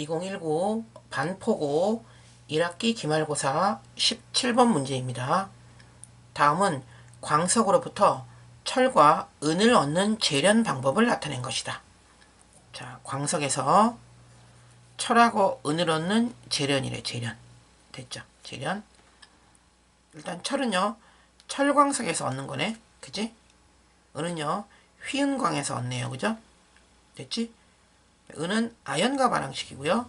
2019 반포고 1학기 기말고사 17번 문제입니다. 다음은 광석으로부터 철과 은을 얻는 재련 방법을 나타낸 것이다. 자, 광석에서 철하고 은을 얻는 재련이래, 재련. 됐죠? 재련. 일단 철은요, 철광석에서 얻는 거네. 그지? 은은요, 휘은광에서 얻네요. 그죠? 됐지? 은은 아연과 반응시키고요.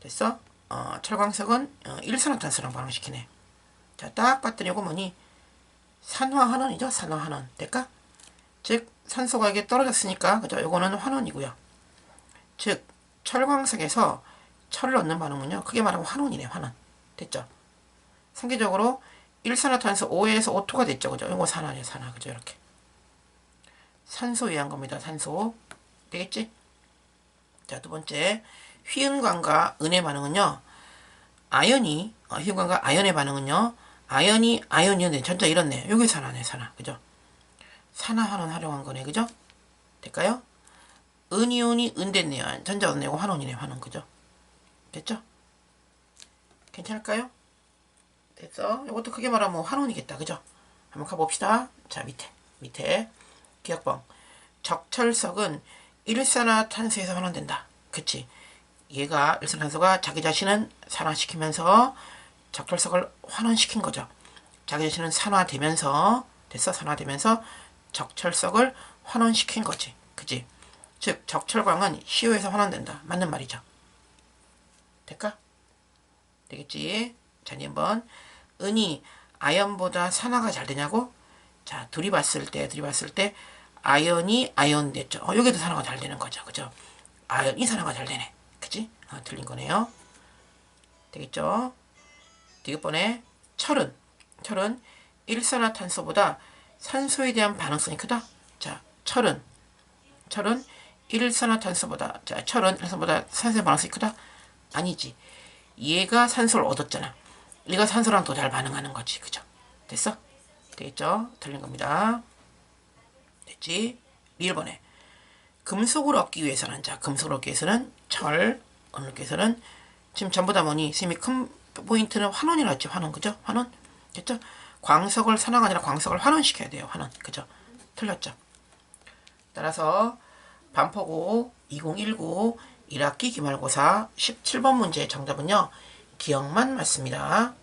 됐어? 어, 철광석은 어, 일산화탄소랑 반응시키네. 자, 딱 봤더니 이거 뭐니? 산화환원이죠? 산화환원. 될까? 즉, 산소가 이게 떨어졌으니까, 그죠? 요거는 환원이고요. 즉, 철광석에서 철을 얻는 반응은요, 크게 말하면 환원이네, 환원. 됐죠? 상기적으로 일산화탄소 5에서 O2가 됐죠, 그죠? 이거 산화죠, 산화. 그죠? 이렇게. 산소 위한 겁니다, 산소. 되겠지? 자, 두 번째. 휘은광과 은의 반응은요, 아연이, 어, 휘은광과 아연의 반응은요, 아연이 아연이었네. 전자 이렇네. 여기 산화네, 산화. 그죠? 산화환원 활용한 거네. 그죠? 될까요? 은이온이 은 됐네요. 전자 없네요. 환원이네, 환원. 그죠? 됐죠? 괜찮을까요? 됐어? 이것도 크게 말하면 환원이겠다. 그죠? 한번 가봅시다. 자, 밑에. 밑에. 기억봉. 적철석은 일산화탄소에서 환원된다. 그치? 얘가 일산화탄소가 자기 자신은 산화시키면서 적철석을 환원시킨 거죠. 자기 자신은 산화되면서 됐어? 산화되면서 적철석을 환원시킨 거지. 그치? 즉 적철광은 시효에서 환원된다. 맞는 말이죠. 될까? 되겠지? 자, 이제 한번 은이 아연보다 산화가 잘 되냐고? 자, 둘이 봤을 때, 둘이 봤을 때 아연이 아연 됐죠. 어, 여기도 산화가 잘 되는 거죠. 그죠? 아연이 산화가 잘 되네. 그치? 어, 틀린 거네요. 되겠죠? 디귿번에 철은 철은 일산화탄소보다 산소에 대한 반응성이 크다. 자, 철은 철은 일산화탄소보다 자, 철은 일산보다 산소의 반응성이 크다. 아니지. 얘가 산소를 얻었잖아. 얘가 산소랑 더 잘 반응하는 거지. 그죠? 됐어? 되겠죠? 틀린 겁니다. 됐지? 1번에 금속을 얻기 위해서는 자 금속을 얻기 위해서는 철 얻기 위해서는 지금 전부 다 뭐니 쌤이 큰 포인트는 환원이라 했지 환원 그죠? 환원 됐죠? 광석을 산화가 아니라 광석을 환원시켜야 돼요 환원 그죠? 틀렸죠? 따라서 반포고 2019 1학기 기말고사 17번 문제의 정답은요 기억만 맞습니다.